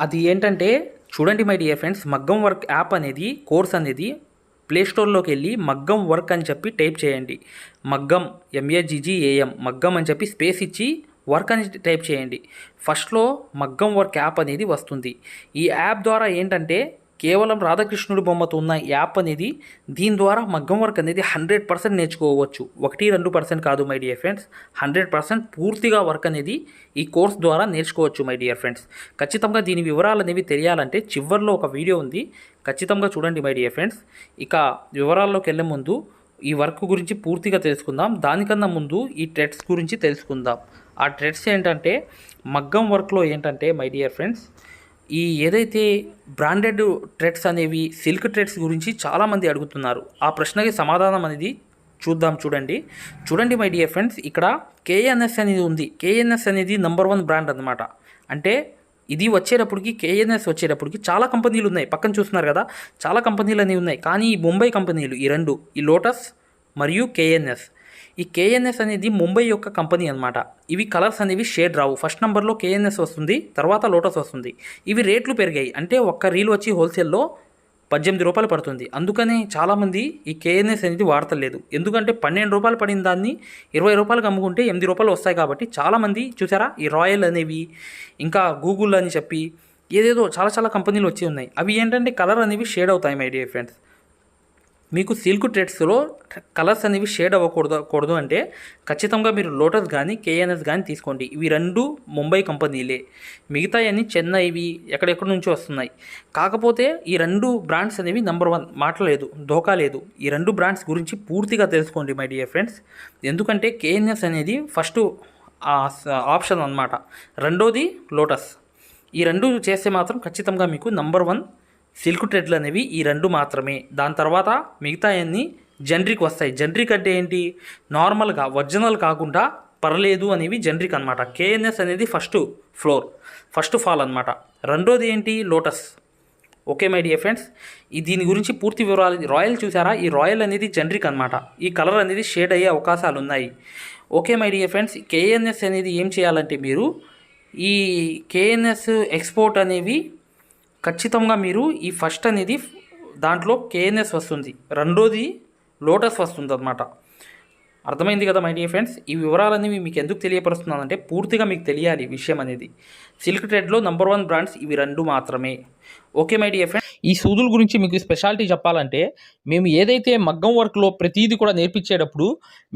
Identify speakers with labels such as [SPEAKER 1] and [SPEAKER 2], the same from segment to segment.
[SPEAKER 1] అది ఏంటంటే చూడండి మై డియర్ ఫ్రెండ్స్ మగ్గం వర్క్ యాప్ అనేది కోర్స్ అనేది ప్లేస్టోర్లోకి వెళ్ళి మగ్గం వర్క్ అని చెప్పి టైప్ చేయండి. మగ్గం ఎంఏజిజిఏఎం మగ్గం అని చెప్పి స్పేస్ ఇచ్చి వర్క్ అని టైప్ చేయండి. ఫస్ట్లో మగ్గం వర్క్ యాప్ అనేది వస్తుంది. ఈ యాప్ ద్వారా ఏంటంటే కేవలం రాధాకృష్ణుడి బొమ్మతో ఉన్న యాప్ అనేది దీని ద్వారా మగ్గం వర్క్ అనేది హండ్రెడ్ పర్సెంట్ నేర్చుకోవచ్చు. ఒకటి రెండు పర్సెంట్ కాదు my dear friends hundred percent పూర్తిగా వర్క్ అనేది ఈ కోర్స్ ద్వారా నేర్చుకోవచ్చు మై డియర్ ఫ్రెండ్స్ ఖచ్చితంగా దీని వివరాలు అనేవి తెలియాలంటే చివరిలో ఒక వీడియో ఉంది. ఖచ్చితంగా చూడండి మై డియర్ ఫ్రెండ్స్ ఇక వివరాల్లోకి వెళ్ళే ముందు ఈ వర్క్ గురించి పూర్తిగా తెలుసుకుందాం. దానికన్నా ముందు ఈ ట్రెడ్స్ గురించి తెలుసుకుందాం. ఆ ట్రెడ్స్ ఏంటంటే మగ్గం వర్క్లో ఏంటంటే మై డియర్ ఫ్రెండ్స్ ఈ ఏదైతే బ్రాండెడ్ ట్రెడ్స్ అనేవి సిల్క్ ట్రెడ్స్ గురించి చాలామంది అడుగుతున్నారు ఆ ప్రశ్నకి సమాధానం అనేది చూద్దాం చూడండి. చూడండి మై డియర్ ఫ్రెండ్స్ ఇక్కడ కేఎన్ఎస్ అనేది ఉంది. కేఎన్ఎస్ అనేది నెంబర్ వన్ బ్రాండ్ అనమాట అంటే ఇది వచ్చేటప్పటికి కేఎన్ఎస్ వచ్చేటప్పటికి చాలా కంపెనీలు ఉన్నాయి. పక్కన చూస్తున్నారు కదా చాలా కంపెనీలు అనేవి ఉన్నాయి. కానీ ఈ ముంబై కంపెనీలు ఈ రెండు ఈ లోటస్ మరియు కేఎన్ఎస్. ఈ కేఎన్ఎస్ అనేది ముంబై యొక్క కంపెనీ అనమాట ఇవి కలర్స్ అనేవి షేడ్ రావు. ఫస్ట్ నెంబర్లో కేఎన్ఎస్ వస్తుంది తర్వాత లోటస్ వస్తుంది. ఇవి రేట్లు పెరిగాయి. అంటే ఒక్క రీల్ వచ్చి హోల్సేల్లో పద్దెనిమిది రూపాయలు పడుతుంది. అందుకనే చాలామంది ఈ కేఎన్ఎస్ అనేది వాడతలేదు. ఎందుకంటే పన్నెండు రూపాయలు పడిన దాన్ని ఇరవై రూపాయలకు అమ్ముకుంటే ఎనిమిది రూపాయలు వస్తాయి కాబట్టి చాలామంది చూసారా? ఈ రాయల్ అనేవి ఇంకా గూగుల్ అని చెప్పి ఏదేదో చాలా చాలా కంపెనీలు వచ్చి ఉన్నాయి. అవి ఏంటంటే కలర్ అనేవి షేడ్ అవుతాయి మై డియర్ ఫ్రెండ్స్. మీకు సిల్క్ ట్రెడ్స్లో కలర్స్ అనేవి షేడ్ అవ్వకూడదు కూడదు అంటే ఖచ్చితంగా మీరు లోటస్ కానీ కేఎన్ఎస్ కానీ తీసుకోండి. ఇవి రెండు ముంబై కంపెనీలే. మిగతాయన్నీ చెన్నైవి ఎక్కడెక్కడి నుంచి వస్తున్నాయి. కాకపోతే ఈ రెండు బ్రాండ్స్ అనేవి నెంబర్ వన్ మాట్లాడలేదు ధోకా లేదు. ఈ రెండు బ్రాండ్స్ గురించి పూర్తిగా తెలుసుకోండి మై డియర్ ఫ్రెండ్స్. ఎందుకంటే కేఎన్ఎస్ అనేది ఫస్ట్ ఆప్షన్ అన్నమాట. రెండోది లోటస్. ఈ రెండు చేస్తే మాత్రం ఖచ్చితంగా మీకు నంబర్ వన్ సిల్క్ ట్రెడ్లు అనేవి ఈ రెండు మాత్రమే. దాని తర్వాత మిగతా అన్నీ జనరిక్ వస్తాయి. జనరిక్ అంటే ఏంటి? నార్మల్గా ఒరిజినల్ కాకుండా పర్లేదు అనేవి జనరిక్ అనమాట కేఎన్ఎస్ అనేది ఫస్ట్ ఫ్లోర్ ఫస్ట్ ఫాల్ అనమాట రెండోది ఏంటి? Lotus. Okay my dear friends ఈ దీని గురించి పూర్తి వివరాలు రాయల్ చూసారా? ఈ రాయల్ అనేది జనరిక్ అనమాట ఈ కలర్ అనేది షేడ్ అయ్యే అవకాశాలు ఉన్నాయి. Okay my dear friends KNS అనేది ఏం చేయాలంటే మీరు ఈ కేఎన్ఎస్ ఎక్స్పోర్ట్ అనేవి ఖచ్చితంగా మీరు ఈ ఫస్ట్ అనేది దాంట్లో కేఎన్ఎస్ వస్తుంది. రెండోది లోటస్ వస్తుంది అనమాట అర్థమైంది కదా మై డియర్ ఫ్రెండ్స్? ఈ వివరాలన్నీ మీకు ఎందుకు తెలియపరుస్తున్నానంటే పూర్తిగా మీకు తెలియాలి విషయం అనేది. సిల్క్ ట్రెడ్లో నంబర్ వన్ బ్రాండ్స్ ఇవి రెండు మాత్రమే. ఓకే మై డియర్ ఫ్రెండ్స్ ఈ సూదుల గురించి మీకు స్పెషాలిటీ చెప్పాలంటే మేము ఏదైతే మగ్గం వర్క్లో ప్రతిదీ కూడా నేర్పించేటప్పుడు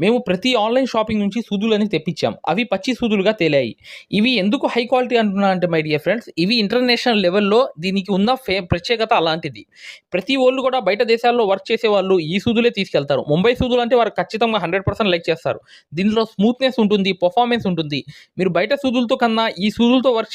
[SPEAKER 1] మేము ప్రతి ఆన్లైన్ షాపింగ్ నుంచి సూదులని తెప్పించాం. అవి పచ్చి సూదులుగా తేలాయి. ఇవి ఎందుకు హై క్వాలిటీ అంటున్నా అంటే మై డియర్ ఫ్రెండ్స్ ఇవి ఇంటర్నేషనల్ లెవెల్లో దీనికి ఉన్న ఫే ప్రత్యేకత అలాంటిది. ప్రతి వాళ్ళు కూడా బయట దేశాల్లో వర్క్ చేసే వాళ్ళు ఈ సూదులే తీసుకెళ్తారు. ముంబై సూదులు అంటే వారు ఖచ్చితంగా హండ్రెడ్ పర్సెంట్ లైక్ చేస్తారు. దీనిలో స్మూత్నెస్ ఉంటుంది పర్ఫార్మెన్స్ ఉంటుంది. మీరు బయట సూదులతో కన్నా ఈ సూదులతో వర్క్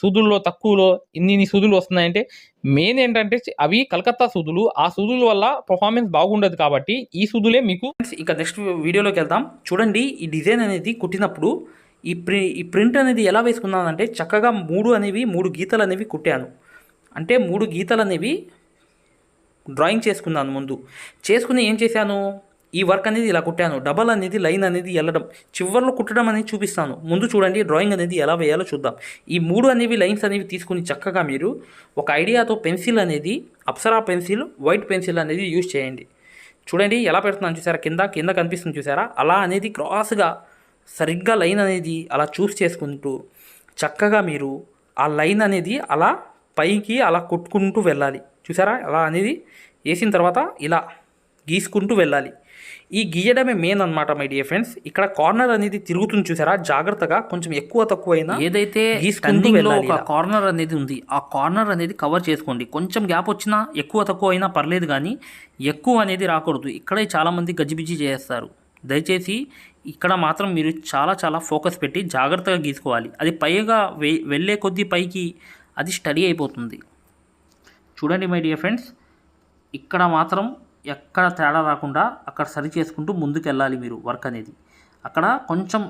[SPEAKER 1] సూదుల్లో తక్కువలో ఇన్ని ఇన్ని సూదులు వస్తున్నాయంటే మెయిన్ ఏంటంటే అవి కలకత్తా సూదులు. ఆ సూదుల వల్ల పర్ఫార్మెన్స్ బాగుండదు కాబట్టి ఈ సూదులే మీకు ఇక నెక్స్ట్ వీడియోలోకి వెళ్దాం. చూడండి ఈ డిజైన్ అనేది కుట్టినప్పుడు ఈ ప్రి ఈ ప్రింట్ అనేది ఎలా వేసుకున్నానంటే చక్కగా మూడు అనేవి మూడు గీతలు అనేవి కుట్టాను. అంటే మూడు గీతలు అనేవి డ్రాయింగ్ చేసుకున్నాను ముందు. చేసుకుని ఏం చేశాను? ఈ వర్క్ అనేది ఇలా కుట్టాను. డబల్ అనేది లైన్ అనేది వెళ్ళడం చివర్లో కుట్టడం అనేది చూపిస్తాను. ముందు చూడండి డ్రాయింగ్ అనేది ఎలా వేయాలో చూద్దాం. ఈ మూడు అనేవి లైన్స్ అనేవి తీసుకుని చక్కగా మీరు ఒక ఐడియాతో పెన్సిల్ అనేది అప్సరా పెన్సిల్ వైట్ పెన్సిల్ అనేది యూజ్ చేయండి. చూడండి ఎలా పెడుతున్నాను చూసారా? కింద కింద కనిపిస్తుంది చూసారా? అలా అనేది క్రాస్గా సరిగ్గా లైన్ అనేది అలా చూస్ చేసుకుంటూ చక్కగా మీరు ఆ లైన్ అనేది అలా పైకి అలా కొట్టుకుంటూ వెళ్ళాలి. చూసారా? అలా అనేది వేసిన తర్వాత ఇలా గీసుకుంటూ వెళ్ళాలి. ఈ గీయడమే మెయిన్ అనమాట మై డియర్ ఫ్రెండ్స్ ఇక్కడ కార్నర్ అనేది తిరుగుతుంది చూసారా? జాగ్రత్తగా కొంచెం ఎక్కువ తక్కువ అయినా ఏదైతే గీసుకుంటూ ఒక కార్నర్ అనేది ఉంది ఆ కార్నర్ అనేది కవర్ చేసుకోండి. కొంచెం గ్యాప్ వచ్చినా ఎక్కువ తక్కువ అయినా పర్లేదు కానీ ఎక్కువ అనేది రాకూడదు. ఇక్కడే చాలామంది గజిబిజి చేస్తారు. దయచేసి ఇక్కడ మాత్రం మీరు చాలా చాలా ఫోకస్ పెట్టి జాగ్రత్తగా గీసుకోవాలి. అది పైగా వె వెళ్ళే కొద్దీ పైకి అది స్టడీ అయిపోతుంది. చూడండి మై డియర్ ఫ్రెండ్స్ ఇక్కడ మాత్రం ఎక్కడ తేడా రాకుండా అక్కడ సరి చేసుకుంటూ ముందుకు వెళ్ళాలి మీరు వర్క్ అనేది. అక్కడ కొంచెం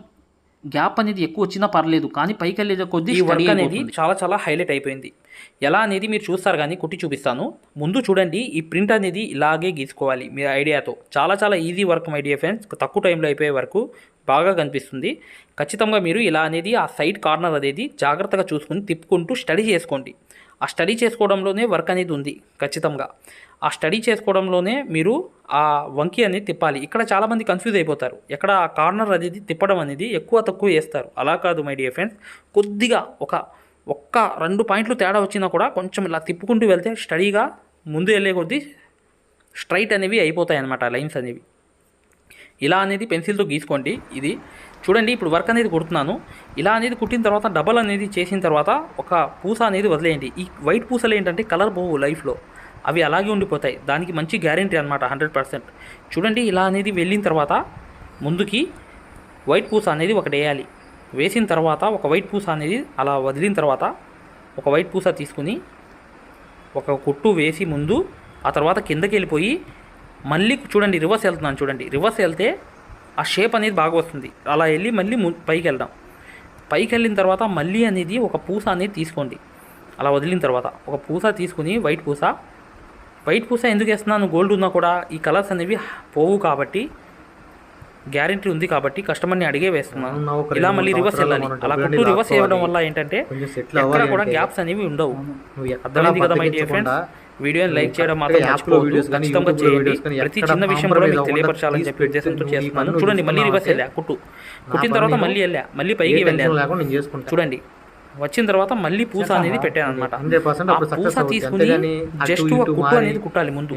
[SPEAKER 1] గ్యాప్ అనేది ఎక్కువ వచ్చినా పర్లేదు కానీ పైకి వెళ్ళే కొద్దీ ఈ వర్క్ అనేది చాలా చాలా హైలైట్ అయిపోయింది. ఎలా అనేది మీరు చూస్తారు కానీ కుట్టి చూపిస్తాను. ముందు చూడండి ఈ ప్రింట్ అనేది ఇలాగే గీసుకోవాలి మీ ఐడియాతో. చాలా చాలా easy work my dear friends. తక్కువ టైంలో అయిపోయే వరకు బాగా కనిపిస్తుంది. ఖచ్చితంగా మీరు ఇలా అనేది ఆ సైడ్ కార్నర్ అనేది జాగ్రత్తగా చూసుకుని తిప్పుకుంటూ స్టడీ చేసుకోండి. ఆ స్టడీ చేసుకోవడంలోనే వర్క్ అనేది ఉంది ఖచ్చితంగా. ఆ స్టడీ చేసుకోవడంలోనే మీరు ఆ వంకి అనేది తిప్పాలి. ఇక్కడ చాలామంది కన్ఫ్యూజ్ అయిపోతారు. ఎక్కడ ఆ కార్నర్ అనేది తిప్పడం అనేది ఎక్కువ తక్కువ వేస్తారు అలా కాదు మై డియర్ ఫ్రెండ్స్. కొద్దిగా ఒక ఒక్క రెండు పాయింట్లు తేడా వచ్చినా కూడా కొంచెం ఇలా తిప్పుకుంటూ వెళ్తే స్టడీగా ముందు వెళ్ళే కొద్దీ స్ట్రైట్ అనేవి అయిపోతాయి అన్నమాట లైన్స్ అనేవి. ఇలా అనేది పెన్సిల్తో గీసుకోండి. ఇది చూడండి ఇప్పుడు వర్క్ అనేది కుడుతున్నాను. ఇలా అనేది కుట్టిన తర్వాత డబల్ అనేది చేసిన తర్వాత ఒక పూస అనేది వదిలేయండి. ఈ వైట్ పూసలు ఏంటంటే కలర్ పోవు లైఫ్లో. అవి అలాగే ఉండిపోతాయి. దానికి మంచి గ్యారంటీ అనమాట హండ్రెడ్ పర్సెంట్. చూడండి ఇలా అనేది వెళ్ళిన తర్వాత ముందుకి వైట్ పూస అనేది ఒకటి వేయాలి. వేసిన తర్వాత ఒక వైట్ పూస అనేది అలా వదిలిన తర్వాత ఒక వైట్ పూస తీసుకుని ఒక కుట్టు వేసి ముందు ఆ తర్వాత కిందకి వెళ్ళిపోయి మళ్ళీ చూడండి రివర్స్ వెళ్తున్నాను చూడండి. రివర్స్ వెళ్తే ఆ షేప్ అనేది బాగా వస్తుంది. అలా వెళ్ళి మళ్ళీ పైకి వెళ్దాం. పైకి వెళ్ళిన తర్వాత మళ్ళీ అనేది ఒక పూస అనేది తీసుకోండి. అలా వదిలిన తర్వాత ఒక పూస తీసుకుని వైట్ పూస వైట్ పూస ఎందుకు వేస్తున్నాను? గోల్డ్ ఉన్నా కూడా ఈ కలర్స్ అనేవి పోవు కాబట్టి గ్యారంటీ ఉంది కాబట్టి కస్టమర్ని అడిగే వేస్తున్నాను ఇలా మళ్ళీ రివర్స్ వెళ్ళాలి. అలా కుట్టు రివర్స్ వేయడం. వల్ల ఏంటంటే ఎక్కడ కూడా గ్యాప్స్ అనేవి ఉండవు. అర్థమైంది కదా మై డియర్ ఫ్రెండ్స్ వీడియోని లైక్ చేయడం మాత్రం మర్చిపోవద్దు. ఖచ్చితంగా చేయండి. ప్రతి చిన్న విషయం కూడా మీకు తెలియపరచాలని చెప్పి ఉద్దేశంతో చేస్తున్నాను. చూడండి మళ్ళీ రివర్స్ వెళ్ళా. కుట్టు. కుట్టిన తర్వాత మళ్ళీ వెళ్ళా. మళ్ళీ పైకి
[SPEAKER 2] చేసుకుంటా.
[SPEAKER 1] చూడండి. వచ్చిన తర్వాత మళ్ళీ పూస అనేది పెట్టాను అనమాట పూస తీసుకుని జస్ట్ ఒక కుట్టు అనేది కుట్టాలి ముందు.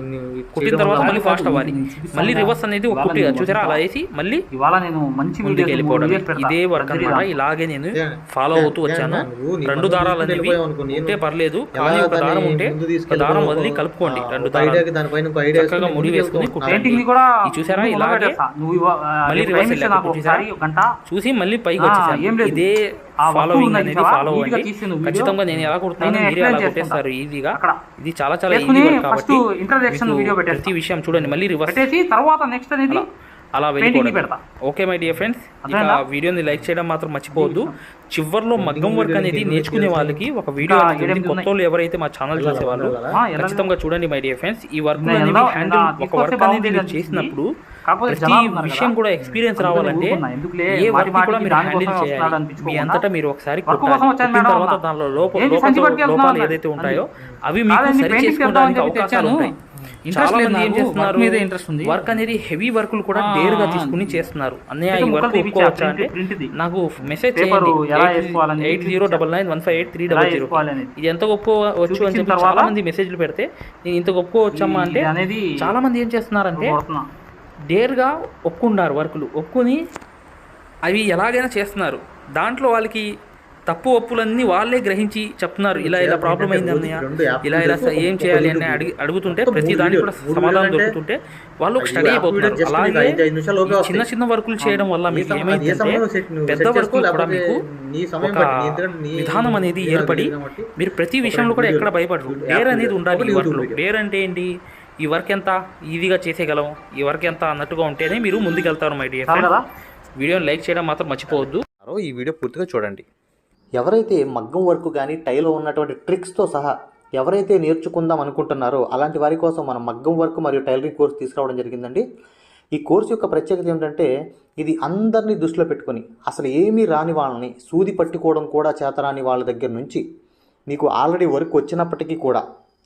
[SPEAKER 1] కుట్టిన తర్వాత మళ్ళీ ఫాస్ట్ అవ్వాలి. మళ్ళీ రివర్స్ అనేది ఒక కుట్టి చూసారా అలా వేసి మళ్ళీ
[SPEAKER 3] ఇవాళ నేను మంచి
[SPEAKER 1] ముందుకు వెళ్ళిపోవడం. ఇదే వర్క్ అనమాట. ఇలాగే నేను ఫాలో అవుతూ వచ్చాను. రెండు దారాలు అనేవి ఉంటే పర్లేదు. కానీ ఒక దారం ఉంటే ఒక దారం వదిలి కలుపుకోండి. రెండు దారాలు ముడి వేసుకుని చూసారా? ఇలాగే మళ్ళీ రివర్స్ చూసి మళ్ళీ పైకి వచ్చేసాను. ఇదే ఫాలోయింగ్ అనేది ఫాలో అవ్వండి ఖచ్చితంగా నేను ఎలా కుడుతున్నాను
[SPEAKER 3] నేను
[SPEAKER 1] మీరే అలా కొట్టేస్తారు. ఈజీగా. ఇది చాలా చాలా ఈజీ కాబట్టి. ప్రతి విషయం చూడండి మళ్ళీ రివర్స్
[SPEAKER 3] తర్వాత నెక్స్ట్ అనేది
[SPEAKER 1] అలా వెళ్ళిపోవడం
[SPEAKER 3] పెడతా.
[SPEAKER 1] ఓకే మై డియర్ ఫ్రెండ్స్ ఇక? వీడియోని లైక్ చేయడం మాత్రం మర్చిపోవద్దు. చివర్లో మగ్గం వర్క్ అనేది నేర్చుకునే వాళ్ళకి ఒక వీడియో కొత్త వాళ్ళు ఎవరైతే మా ఛానల్ చూసేవాళ్ళు ఖచ్చితంగా చూడండి మై డియర్ ఫ్రెండ్స్ ఈ వర్క్ అనేది హ్యాండిల్ ఒక వర్క్ అనేది. చేసినప్పుడు
[SPEAKER 3] కాకపోతే
[SPEAKER 1] విషయం కూడా ఎక్స్పీరియన్స్ రావాలంటే ఏ వర్క్ కూడా మీరు హ్యాండిల్ చేయాలి మీ అంతటా మీరు ఒకసారి తర్వాత. దానిలో లోపల? ఏదైతే ఉంటాయో అవి మీకు
[SPEAKER 3] కాదండి,
[SPEAKER 1] సరి చేసుకోవడానికి అవకాశాలు. ఉంటాయి
[SPEAKER 3] ఇంట్రెస్ట్ లేదు
[SPEAKER 1] మంది ఏం. చేస్తున్నారు
[SPEAKER 3] మీదే ఇంట్రెస్ట్ ఉంది.
[SPEAKER 1] వర్క్ అనేది హెవీ వర్కులు కూడా డేర్గా
[SPEAKER 3] ఆ.
[SPEAKER 1] తీసుకుని చేస్తున్నారు అన్నయ్య ఈ వర్క్ ఒప్పుకోవచ్చా అంటే. నాకు మెసేజ్ చేయండి eight zero double nine one five eight three double zero. ఇది ఎంత ఒప్పుకోవచ్చు అని చెప్పి చాలా మంది మెసేజ్లు పెడితే నేను ఇంత ఒప్పుకోవచ్చమ్మా అంటే చాలా మంది ఏం చేస్తున్నారంటే. డేర్గా ఒప్పుకున్నారు వర్కులు. ఒప్పుకొని అవి ఎలాగైనా చేస్తున్నారు. దాంట్లో వాళ్ళకి తప్పు ఒప్పులన్నీ వాళ్ళే గ్రహించి చెప్తున్నారు. ఇలా ఇలా ప్రాబ్లం అయింది అన్నయ్య. ఇలా ఇలా ఏం చేయాలి అని అడిగి అడుగుతుంటే ప్రతి దానికి కూడా సమాధానం దొరుకుతుంటే వాళ్ళు ఒక స్టడీ అయిపోతున్నారు. అలాగే చిన్న చిన్న వర్కులు చేయడం వల్ల మీకు ఏమైందంటే పెద్ద వర్కులు కూడా మీకు ఒక విధానం అనేది ఏర్పడి మీరు ప్రతి విషయంలో కూడా ఎక్కడ భయపడరు. డేర్ అనేది ఉండాలి ఈ వర్క్లో. డేర్ అంటే ఏంటి? ఈ వర్క్ ఎంత ఈజీగా చేసేయగలం ఈ వర్క్ ఎంత అన్నట్టుగా ఉంటేనే మీరు ముందుకెళ్తారు మై డియర్
[SPEAKER 3] కదా
[SPEAKER 1] వీడియోని లైక్ చేయడం మాత్రం మర్చిపోవద్దు.
[SPEAKER 2] ఈ వీడియో పూర్తిగా చూడండి.
[SPEAKER 4] ఎవరైతే మగ్గం వర్క్ కానీ టైలో ఉన్నటువంటి ట్రిక్స్తో సహా ఎవరైతే నేర్చుకుందాం అనుకుంటున్నారో అలాంటి వారి కోసం మనం మగ్గం వర్క్ మరియు టైలరింగ్ కోర్స్ తీసుకురావడం జరిగిందండి. ఈ కోర్సు యొక్క ప్రత్యేకత ఏమిటంటే ఇది అందరినీ దృష్టిలో పెట్టుకొని అసలు ఏమీ రాని వాళ్ళని సూది పట్టుకోవడం కూడా చేతరాని వాళ్ళ దగ్గర నుంచి మీకు ఆల్రెడీ వర్క్ వచ్చినప్పటికీ కూడా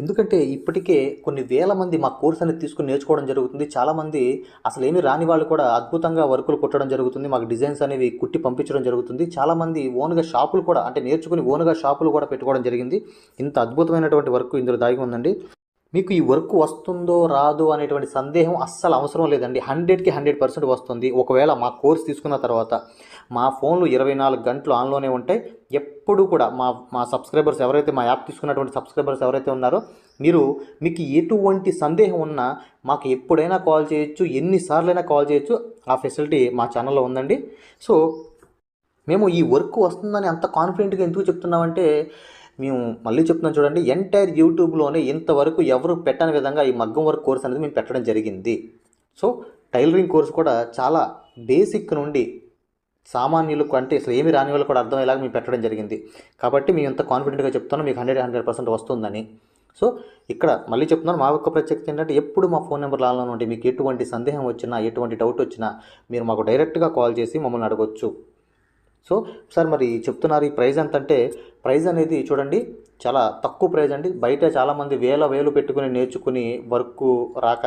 [SPEAKER 4] ఎందుకంటే ఇప్పటికే కొన్ని వేల మంది మా కోర్స్ అనేది తీసుకుని నేర్చుకోవడం జరుగుతుంది. చాలామంది అసలు ఏమి రాని వాళ్ళు కూడా అద్భుతంగా వర్కులు కుట్టడం జరుగుతుంది. మాకు డిజైన్స్ అనేవి కుట్టి పంపించడం జరుగుతుంది. చాలామంది ఓన్గా షాపులు కూడా అంటే నేర్చుకుని ఓన్గా షాపులు కూడా పెట్టుకోవడం జరిగింది. ఇంత అద్భుతమైనటువంటి వర్క్ ఇందులో దాగి ఉందండి. మీకు ఈ వర్క్ వస్తుందో రాదో అనేటువంటి సందేహం అస్సలు అవసరం లేదండి. హండ్రెడ్కి హండ్రెడ్ పర్సెంట్ వస్తుంది. ఒకవేళ మా కోర్స్ తీసుకున్న తర్వాత మా ఫోన్లు ఇరవై నాలుగు గంటలు ఆన్లోనే ఉంటాయి. ఎప్పుడు కూడా మా మా సబ్స్క్రైబర్స్ ఎవరైతే మా యాప్ తీసుకున్నటువంటి సబ్స్క్రైబర్స్ ఎవరైతే ఉన్నారో మీరు మీకు ఎటువంటి సందేహం ఉన్నా మాకు ఎప్పుడైనా కాల్ చేయొచ్చు ఎన్నిసార్లైనా కాల్ చేయొచ్చు. ఆ ఫెసిలిటీ మా ఛానల్లో ఉందండి. సో మేము ఈ వర్క్ వస్తుందని అంత కాన్ఫిడెంట్గా ఎందుకు చెప్తున్నామంటే మేము మళ్ళీ చెప్తున్నాం చూడండి ఎంటైర్ యూట్యూబ్లోనే ఇంతవరకు ఎవరు పెట్టని విధంగా ఈ మగ్గం వర్క్ కోర్స్ అనేది మేము పెట్టడం జరిగింది. సో టైలరింగ్ కోర్స్ కూడా చాలా బేసిక్ నుండి సామాన్యులకు అంటే అసలు ఏమి రాని వాళ్ళు కూడా అర్థమయ్యేలాగా మేము పెట్టడం జరిగింది. కాబట్టి మేము ఎంత కాన్ఫిడెంట్గా చెప్తాను మీకు హండ్రెడ్ హండ్రెడ్ పర్సెంట్ వస్తుందని. సో ఇక్కడ మళ్ళీ చెప్తున్నాను మా యొక్క ప్రత్యేకత ఏంటంటే ఎప్పుడు మా ఫోన్ నెంబర్ లాలో ఉంటే మీకు ఎటువంటి సందేహం వచ్చినా ఎటువంటి డౌట్ వచ్చినా మీరు మాకు డైరెక్ట్గా కాల్ చేసి మమ్మల్ని అడగొచ్చు. సో సార్ మరి చెప్తున్నారు ఈ ప్రైజ్ ఎంత అంటే ప్రైజ్ అనేది చూడండి చాలా తక్కువ ప్రైజ్ అండి. బయట చాలామంది వేల వేలు పెట్టుకుని నేర్చుకుని వర్క్ రాక